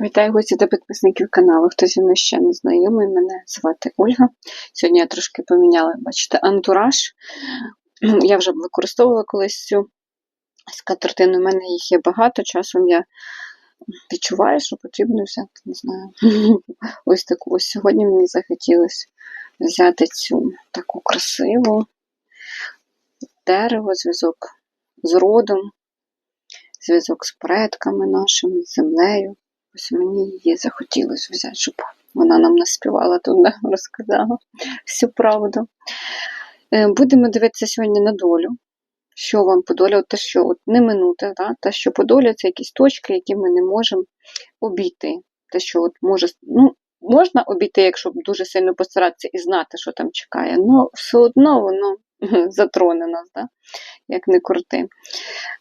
Вітаю гості та підписників каналу. Хто зі мною ще не знайомий, мене звати Ольга. Сьогодні я трошки поміняла, бачите, антураж. Я вже використовувала колись цю скатертину. У мене їх є багато. Часом я відчуваю, що потрібно взяти, не знаю. Ось таку. Ось сьогодні мені захотілося взяти цю таку красиву дерево, зв'язок з родом, зв'язок з предками нашими, з землею. Ось мені її захотілося взяти, щоб вона нам наспівала тут, розказала всю правду. Е, Будемо дивитися сьогодні на долю. Що вам по долі, те, що от не минути, да? те, що по це якісь точки, які ми не можемо обійти. Те, що от може, ну, можна обійти, якщо дуже сильно постаратися і знати, що там чекає, але все одно воно затроне нас, да? як не крути.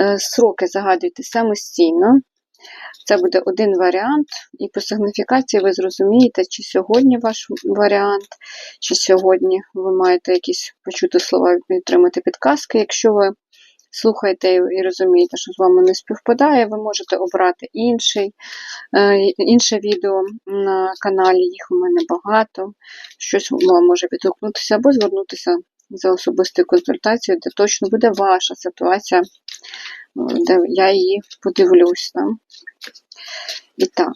Е, Сроки загадуйте самостійно. Це буде один варіант, і по сигніфікації ви зрозумієте, чи сьогодні ваш варіант, чи сьогодні ви маєте якісь почути слова і отримати підказки. Якщо ви слухаєте і розумієте, що з вами не співпадає, ви можете обрати інший, е, інше відео на каналі, їх у мене багато. Щось вам може відгукнутися або звернутися за особистою консультацією, де точно буде ваша ситуація, я її подивлюсь. Да? І так,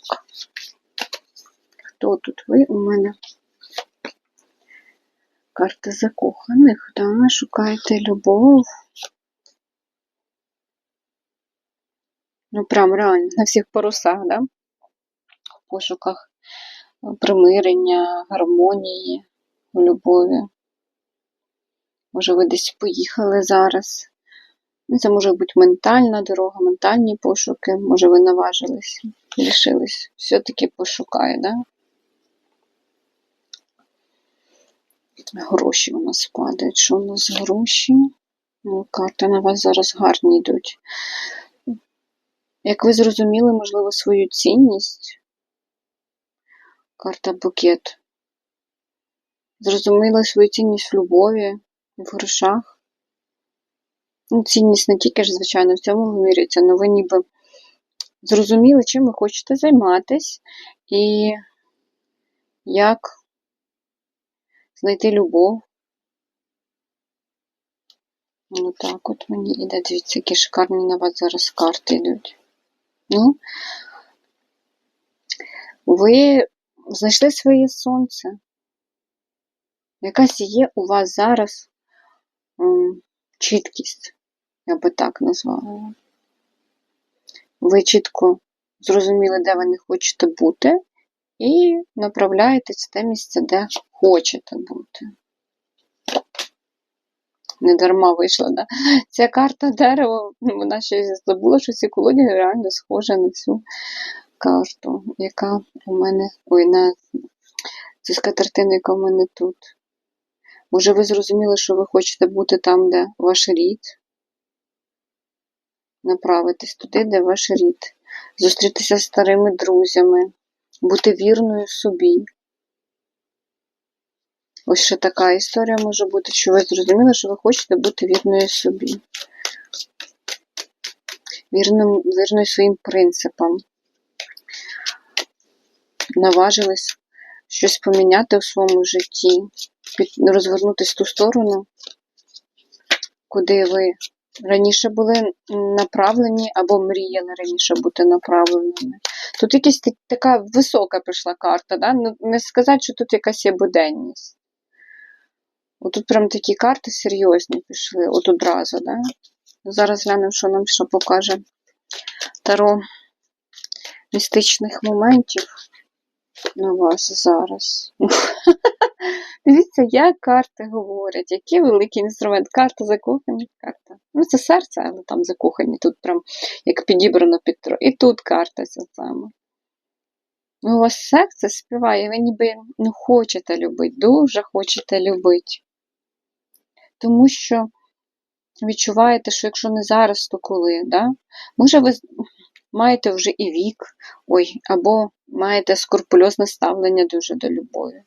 хто тут ви у мене? Карта закоханих, да? шукаєте любов. Ну, прям реально на всіх парусах, да? В пошуках примирення, гармонії у любові. Може, ви десь поїхали зараз. Ну, Це може бути ментальна дорога, ментальні пошуки. Може, ви наважились, лишились. Все-таки пошукає, да? Гроші у нас падають. Що у нас гроші? Карти на вас зараз гарні йдуть. Як ви зрозуміли, можливо, свою цінність. Карта букет. Зрозуміли свою цінність в любові, в грошах. Ну, цінність не тільки ж, звичайно, в цьому вимірюється, але ви ніби зрозуміли, чим ви хочете займатися і як знайти любов. Ну так, от мені іде, дивіться, які шикарні на вас зараз карти йдуть. Ну, ви знайшли своє сонце. Якась є у вас зараз м, чіткість, я би так назвала. Ви чітко зрозуміли, де ви не хочете бути, і направляєтесь в те місце, де хочете бути. Не дарма вийшла, да? Ця карта дерева, вона ще забула, що ці колоді реально схожа на цю карту, яка у мене. Ой, на цю скатертину, яка у мене тут. Може, ви зрозуміли, що ви хочете бути там, де ваш рід? Направитись туди, де ваш рід. Зустрітися з старими друзями, бути вірною собі. Ось ще така історія може бути, що ви зрозуміли, що ви хочете бути вірною собі. Вірним, вірною своїм принципам. Наважились щось поміняти в своєму житті, під, розвернутися в ту сторону, куди ви раніше були направлені або мріяли раніше бути направленими. Тут якась така висока пішла карта, да? Ну, не сказати, що тут якась є буденність. Отут прям такі карти серйозні пішли, от одразу, да? Зараз глянемо, що нам що покаже таро містичних моментів на вас зараз. Дивіться, як карти говорять, який великий інструмент. Карта закохані, карта. Ну, це серце, але там закохані. Тут прям як підібрано під тро. І тут карта ця сама. Ну, у вас серце співає, ви ніби ну, хочете любити, дуже хочете любити. Тому що відчуваєте, що якщо не зараз, то коли. Да? Може, ви маєте вже і вік, ой, або маєте скрупульозне ставлення дуже до любові.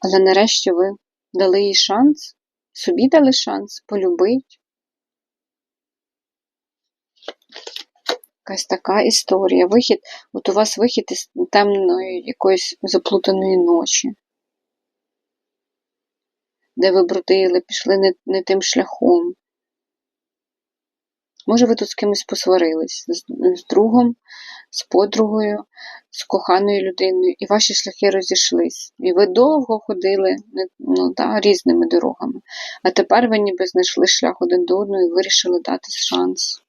Але нарешті ви дали їй шанс, собі дали шанс полюбити. Якась така історія. Вихід, от у вас вихід із темної якоїсь заплутаної ночі, де ви бродили, пішли не, не тим шляхом. Може, ви тут з кимось посварились, з, з другом, з подругою, з коханою людиною, і ваші шляхи розійшлись. І ви довго ходили ну, да, різними дорогами. А тепер ви ніби знайшли шлях один до одного і вирішили дати шанс.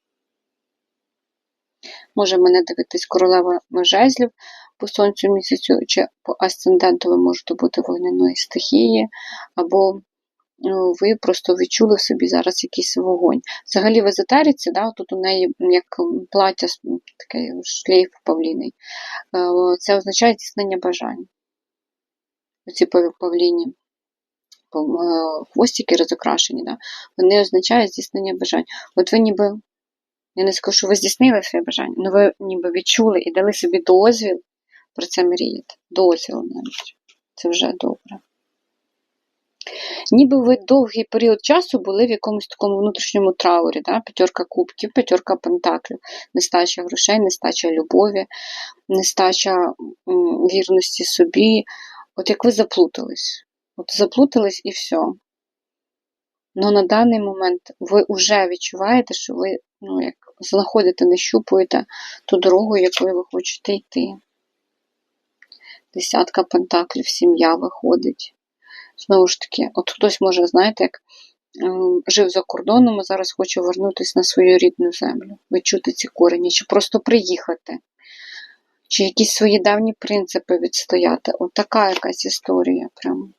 Може мене дивитись королева жезлів по сонцю місяцю, чи по асценденту ви можете бути вогняної стихії, або ви просто відчули в собі зараз якийсь вогонь. Взагалі в езотериці, да, тут у неї як плаття, такий шлейф павліний, е, це означає здійснення бажань. Оці пав- павліні е, хвостики розокрашені, да, вони означають здійснення бажань. От ви ніби, я не скажу, що ви здійснили своє бажання, але ви ніби відчули і дали собі дозвіл про це мріяти. Дозвіл навіть. Це вже добре. Ніби ви довгий період часу були в якомусь такому внутрішньому траурі, да? п'ятерка кубків, п'ятерка пентаклів, нестача грошей, нестача любові, нестача вірності собі. От як ви заплутались. От заплутались і все. Ну на даний момент ви вже відчуваєте, що ви ну, як знаходите, нащупуєте ту дорогу, якою ви хочете йти. Десятка пентаклів, сім'я виходить. Знову ж таки, от хтось може, знаєте, як ем, жив за кордоном, а зараз хоче вернутися на свою рідну землю, відчути ці корені, чи просто приїхати, чи якісь свої давні принципи відстояти. От така якась історія прям.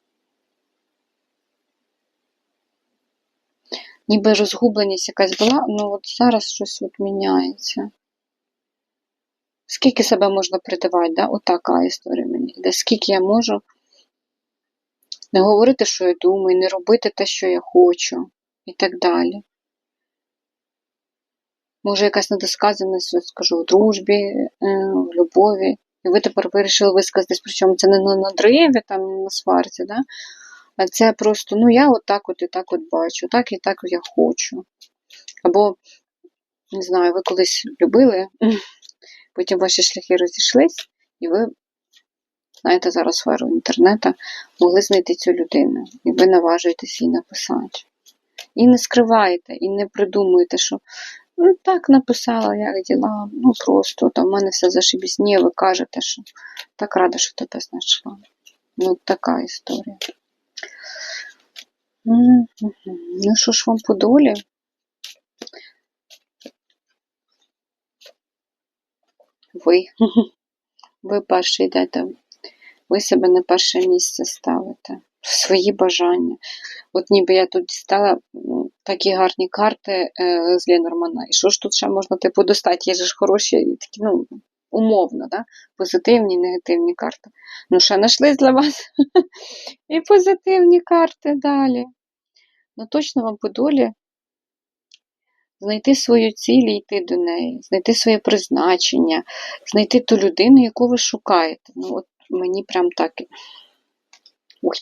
Ніби розгубленість якась була, ну от зараз щось от міняється. Скільки себе можна придавати, да? От така історія мені йде. Скільки я можу не говорити, що я думаю, не робити те, що я хочу, і так далі. Може, якась недосказаність, скажу, в дружбі, е, в любові. І ви тепер вирішили висказатись, причому це не на надриві, там, не на сварці, да? а це просто, ну я отак от і так от бачу, так і так я хочу. Або, не знаю, ви колись любили, потім ваші шляхи розійшлись, і ви, знаєте, зараз сферу інтернету, могли знайти цю людину, і ви наважуєтесь їй написати. І не скриваєте, і не придумуєте, що ну так написала, як діла, ну просто там в мене все зашибісь. Ні, ви кажете, що так рада, що тебе знайшла. Ну, така історія. Ну, що ж вам по долі? Ви. Ви перший йдете. Ви себе на перше місце ставите. Свої бажання. От ніби я тут дістала такі гарні карти е, з Ленормана. І що ж тут ще можна типу достати? Є ж хороші такі, ну, умовно, да? позитивні негативні карти. Ну, ще знайшли для вас і позитивні карти далі. Ну, точно вам по долі знайти свою ціль і йти до неї, знайти своє призначення, знайти ту людину, яку ви шукаєте. Ну, от мені прям так. Ой,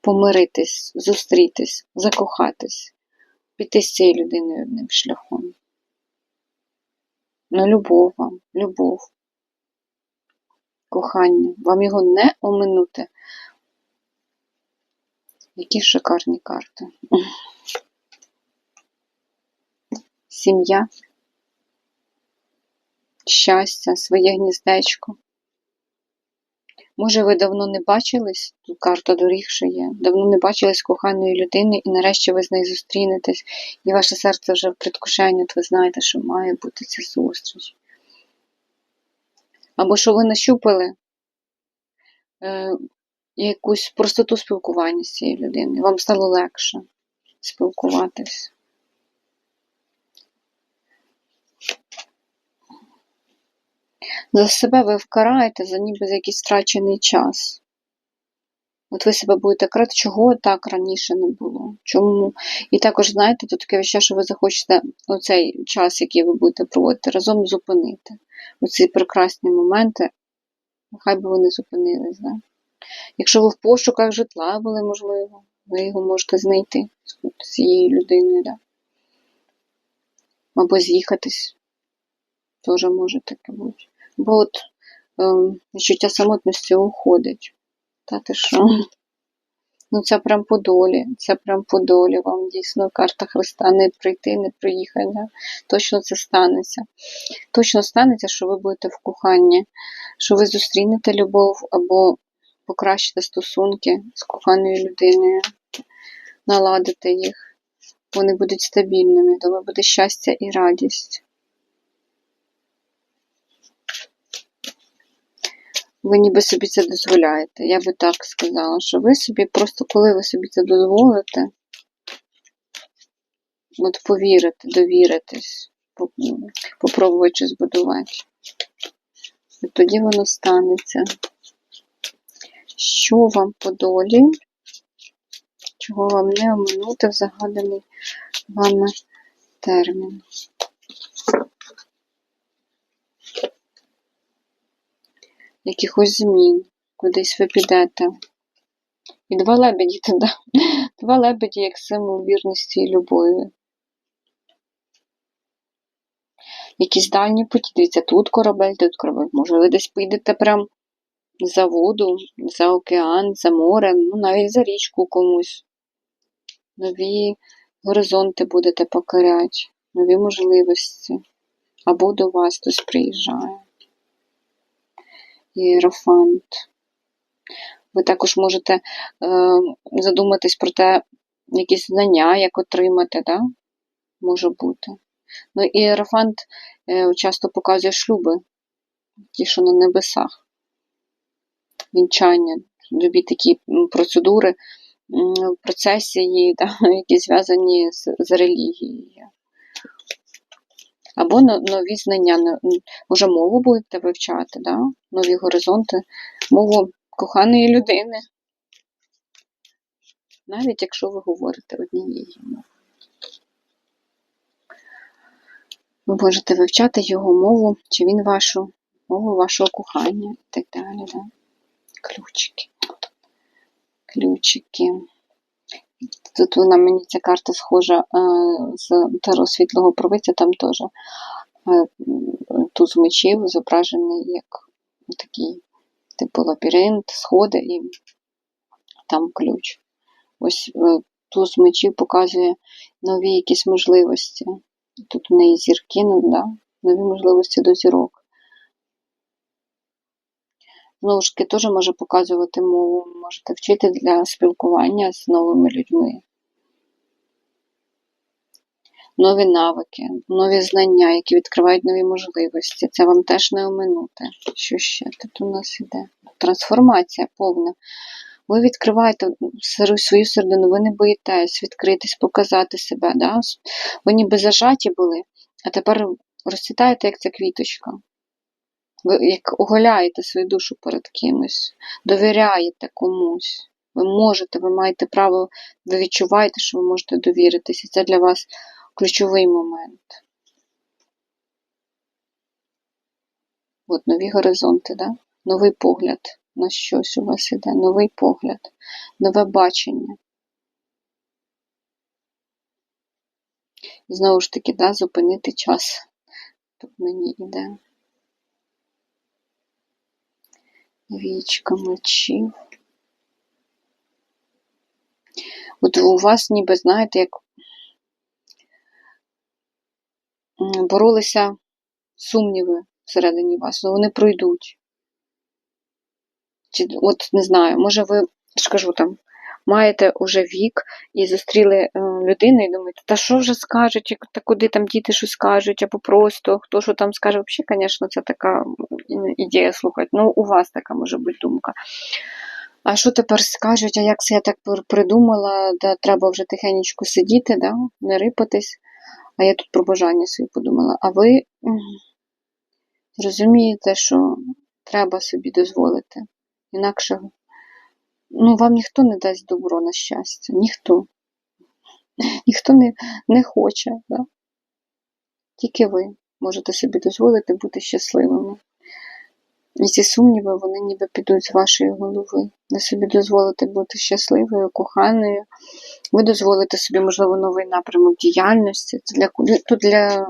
помиритись, зустрітись, закохатись, піти з цією людиною одним шляхом. Ну, любов вам, любов, кохання, вам його не оминути. Які шикарні карти. Сім'я, щастя, своє гніздечко. Може, ви давно не бачились, тут карта доріг є, давно не бачились коханої людини, і нарешті ви з нею зустрінетесь, і ваше серце вже в предвкушенні, от ви знаєте, що має бути ця зустріч. Або що ви нащупали е, якусь простоту спілкування з цією людиною, вам стало легше спілкуватись. За себе ви вкараєте за ніби за якийсь втрачений час. От ви себе будете карати, чого так раніше не було. Чому? І також, знаєте, тут таке ще, що ви захочете оцей час, який ви будете проводити, разом зупинити. Оці прекрасні моменти, нехай би вони зупинились. Да? Якщо ви в пошуках житла були, можливо, ви його можете знайти з цією людиною, да? або з'їхатись Теж може таке бути. Бо от ем, відчуття самотності уходить. Та ти що? Ну, це прям по долі. Це прям по долі. Вам дійсно карта Христа не прийти, не приїхати. Да? Точно це станеться. Точно станеться, що ви будете в коханні, що ви зустрінете любов або покращите стосунки з коханою людиною, наладите їх. Вони будуть стабільними, тому буде щастя і радість. Ви ніби собі це дозволяєте. Я би так сказала, що ви собі просто коли ви собі це дозволите, от повірите, довіритесь, поп- попробуючи збудувати. І тоді воно станеться. Що вам по долі? Чого вам не оминути в загаданий вами термін? Якихось змін, кудись ви підете. І два лебеді туди. Два лебеді як символ вірності і любові. Якісь дальні путі. Дивіться, тут корабель, тут корабель. Може, ви десь поїдете прям за воду, за океан, за море, ну навіть за річку комусь. Нові горизонти будете покоряти, нові можливості. Або до вас хтось приїжджає. Єрофант. Ви також можете е, задуматись про те, якісь знання, як отримати, да? може бути. Ну і Єрофант е, часто показує шлюби, ті, що на небесах. Вінчання, любі такі процедури, процесії, да, які зв'язані з, з релігією. Або нові знання, може мову будете вивчати, да? нові горизонти, мову коханої людини. Навіть якщо ви говорите однією мовою. Ви можете вивчати його мову, чи він вашу мову вашого кохання і так далі. Да? Ключики. Ключики. Тут вона мені ця карта схожа е, з Таро світлого провиця, там теж е, туз мечів зображений як такий, типу лабіринт, сходи і там ключ. Ось е, туз мечів показує нові якісь можливості. Тут у неї зірки, ну, да, нові можливості до зірок. Знову ж таки, теж може показувати мову, можете вчити для спілкування з новими людьми. Нові навики, нові знання, які відкривають нові можливості. Це вам теж не оминути. Що ще тут у нас іде? Трансформація повна. Ви відкриваєте свою середину, ви не боїтесь відкритись, показати себе. Да? Ви ніби зажаті були, а тепер розцвітаєте, як ця квіточка. Ви як оголяєте свою душу перед кимось, довіряєте комусь. Ви можете, ви маєте право, ви відчуваєте, що ви можете довіритися. Це для вас ключовий момент. От нові горизонти, да? новий погляд на щось у вас іде, новий погляд, нове бачення. І знову ж таки, да, зупинити час. Тут мені іде. Вічка мечів. От у вас ніби, знаєте, як боролися сумніви всередині вас, але вони пройдуть. Чи, от не знаю, може ви, ж кажу там, маєте уже вік і зустріли е, людину і думаєте, та що вже скажуть, та куди там діти щось скажуть, або просто хто що там скаже. Взагалі, звісно, це така ідея слухати. Ну, у вас така може бути думка. А що тепер скажуть, а як це я так придумала, да, треба вже тихенечко сидіти, да, не рипатись, а я тут про бажання свої подумала. А ви розумієте, що треба собі дозволити. Інакше ну, вам ніхто не дасть добро на щастя. Ніхто. Ніхто не, не хоче. Да? Тільки ви можете собі дозволити бути щасливими. І ці сумніви, вони ніби підуть з вашої голови. Ви собі дозволите бути щасливою, коханою. Ви дозволите собі, можливо, новий напрямок діяльності. Це для, тут для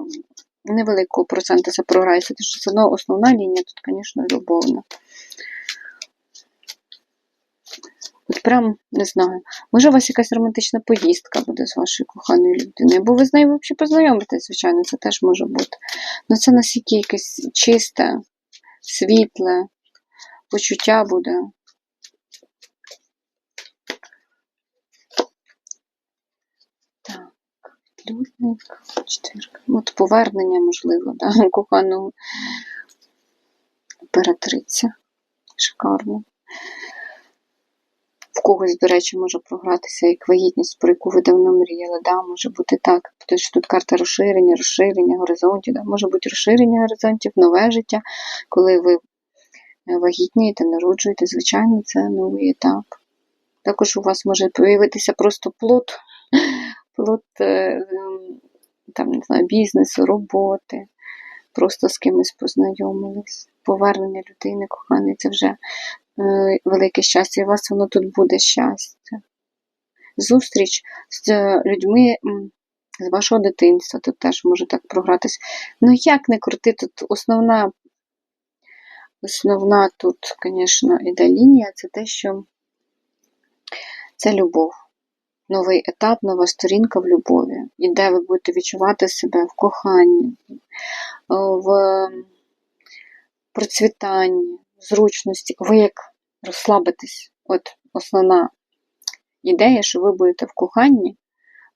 невеликого проценту це програється, тому що одно основна лінія тут, звісно, любовна. От прям не знаю. Може, у вас якась романтична поїздка буде з вашою коханою людиною, або ви з нею взагалі познайомитесь, звичайно, це теж може бути. Ну це настільки якесь чисте, світле, почуття буде. Так, людник, четвірка. От повернення, можливо, да, коханого імператриця. Шикарно. Когось, до речі, може програтися як вагітність, про яку ви давно мріяли. Да, може бути так. Тому що тут карта розширення, розширення горизонтів. Да. Може бути розширення горизонтів, нове життя, коли ви вагітнієте, народжуєте, звичайно, це новий етап. Також у вас може появитися просто плод, плод е, ем, там, не знаю, бізнесу, роботи, просто з кимось познайомились. Повернення людини, коханий, це вже е, велике щастя, і у вас воно тут буде щастя. Зустріч з е, людьми з вашого дитинства тут теж може так програтись. Ну, як не крути, тут основна, основна тут, звісно, іде лінія, це те, що це любов. Новий етап, нова сторінка в любові. І де ви будете відчувати себе в коханні, в процвітанні, зручності. Ви як розслабитесь. От основна ідея, що ви будете в коханні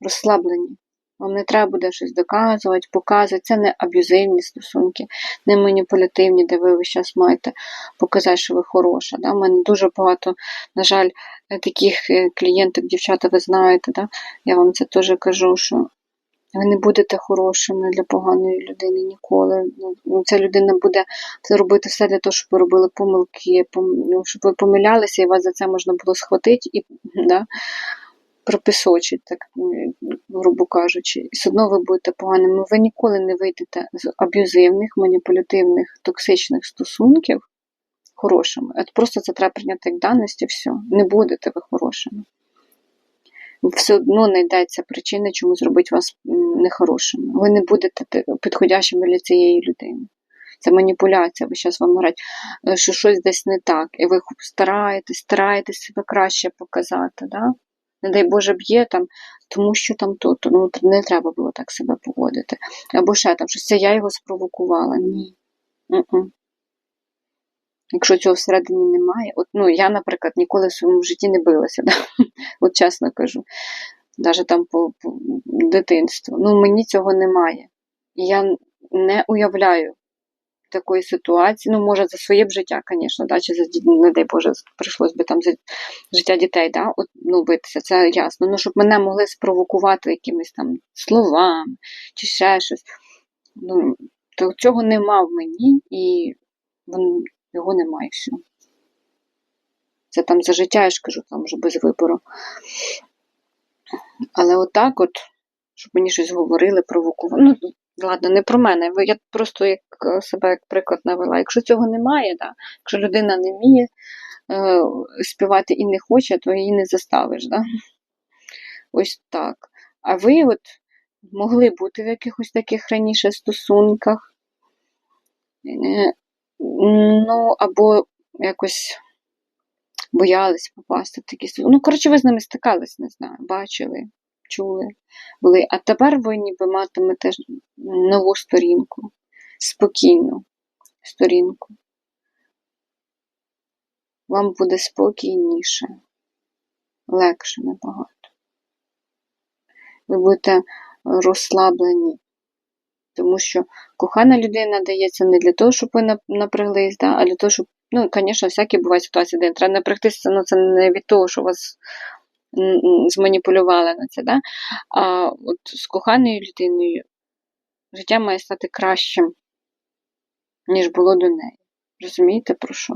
розслаблені. Вам не треба буде щось доказувати, показувати. Це не аб'юзивні стосунки, не маніпулятивні, де ви весь час маєте показати, що ви хороша. Да? У мене дуже багато, на жаль, таких е, клієнток, дівчата, ви знаєте, да? я вам це теж кажу, що ви не будете хорошими для поганої людини ніколи. Ну, Ця людина буде робити все для того, щоб ви робили помилки, ну, щоб ви помилялися, і вас за це можна було схватити і да, прописочити, так грубо кажучи. І все одно ви будете поганими. Ви ніколи не вийдете з аб'юзивних, маніпулятивних, токсичних стосунків хорошими. От просто це треба прийняти як даність і все. Не будете ви хорошими все одно знайдеться причина, чому зробити вас нехорошими. Ви не будете підходящими для цієї людини. Це маніпуляція, ви зараз вам говорять, е, що щось десь не так, і ви стараєтесь, стараєтесь себе краще показати. Да? Не дай Боже б'є там, тому що там тут. Ну, не треба було так себе поводити. Або ще там щось це я його спровокувала. Ні. Н -н. Якщо цього всередині немає, от ну я, наприклад, ніколи в своєму житті не билася, да? от чесно кажу, навіть там по, по дитинству. Ну, мені цього немає. І я не уявляю такої ситуації. Ну, може, за своє б життя, звісно, да? чи за не дай Боже, прийшлось би там за життя дітей, да? от, ну, битися, це ясно. Ну, щоб мене могли спровокувати якимись там словами чи ще щось. Ну, то цього нема в мені і його немає все. Це там за життя, я ж кажу, там вже без вибору. Але отак от, щоб мені щось говорили, провокували. Ну, ладно, не про мене. Я просто як е, себе як приклад навела. Якщо цього немає, да, якщо людина не вміє е, співати і не хоче, то її не заставиш. Да? Ось так. А ви от могли бути в якихось таких раніше стосунках. Ну, або якось боялись попасти в такі стосунки. Ну, коротше, ви з ними стикались, не знаю, бачили, чули, були. А тепер ви ніби матимете нову сторінку, спокійну сторінку. Вам буде спокійніше, легше набагато. Ви будете розслаблені тому що кохана людина дається не для того, щоб ви напряглись, да, а для того, щоб, ну, звісно, всякі бувають ситуації, де треба напрягтися, ну це не від того, що вас зманіпулювали на це. Да? А от з коханою людиною життя має стати кращим, ніж було до неї. Розумієте, про що?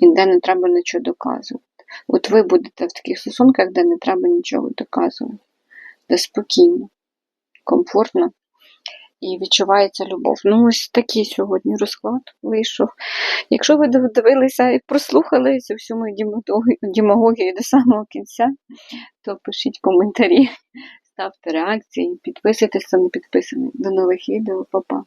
І де не треба нічого доказувати. От ви будете в таких стосунках, де не треба нічого доказувати, де спокійно комфортно і відчувається любов. Ну, ось такий сьогодні розклад вийшов. Якщо ви дивилися і прослухали цю всю мою демагогію до самого кінця, то пишіть коментарі, ставте реакції, підписуйтесь, хто не підписаний. До нових відео, па-па!